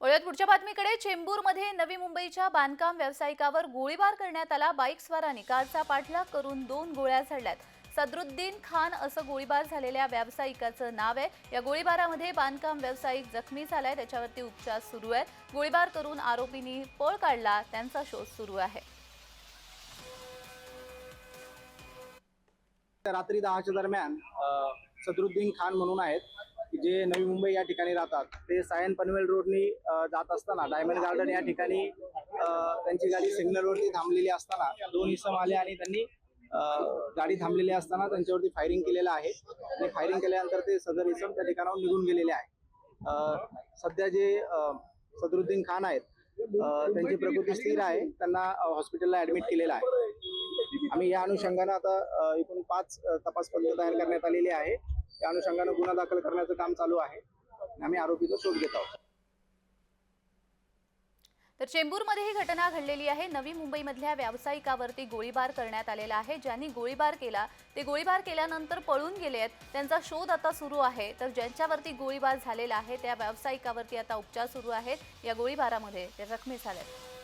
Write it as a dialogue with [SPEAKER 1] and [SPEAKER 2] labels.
[SPEAKER 1] वळत पुढच्या बातमीकडे. चेंबूरमध्ये नवी मुंबईच्या बांधकाम व्यावसायिकावर गोळीबार करण्यात आला. बाईक स्वारांनी कारचा पाठलाग करून दोन गोळ्या झाडल्यात. सदरुद्दीन खान असं गोळीबार झालेल्या व्यावसायिकाचं नाव आहे. या गोळीबारामध्ये बांधकाम व्यावसायिक जखमी झालाय. त्याच्यावरती उपचार सुरू आहेत. गोळीबार करून आरोपींनी पळ काढला. त्यांचा शोध सुरू आहे.
[SPEAKER 2] रात्री दहाच्या दरम्यान सदरुद्दीन खान म्हणून आहेत. जे नवी मुंबई या ठिकाणी राहतात ते सायन पनवेल रोडनी जात असताना डायमंड गार्डन या ठिकाणी त्यांची गाडी सिग्नल सिग्नलवरती थांबलेली असताना दोन इसम आले आणि त्यांनी गाडी थांबलेली असताना त्यांच्यावरती फायरिंग केलेलं आहे. आणि फायरिंग केल्यानंतर ते सदर इसम त्या ठिकाणाहून निघून गेलेले आहे. सध्या जे सदरुद्दीन खान आहेत त्यांची प्रकृती स्थिर आहे. त्यांना हॉस्पिटलला ऍडमिट केलेलं आहे. आम्ही या अनुषंगानं आता एकूण पाच तपास पत्र तयार करण्यात आलेली आहे. त्या अनुषंगानं गुन्हा दाखल करण्याचं काम चालू आहे. आम्ही आरोपीचा शोध घेत आहोत.
[SPEAKER 1] तर चेंबूरमध्ये ही घटना घडलेली आहे. नवी मुंबईमधल्या व्यावसायिकावरती गोळीबार करण्यात आलेला आहे. ज्यांनी गोळीबार केला ते गोळीबार केल्यानंतर पळून गेले आहेत. त्यांचा शोध आता सुरू आहे. तर ज्यांच्यावरती गोळीबार झालेला आहे त्या व्यावसायिकावरती आता उपचार सुरू आहेत. या गोळीबारामध्ये ते जखमी झाले आहेत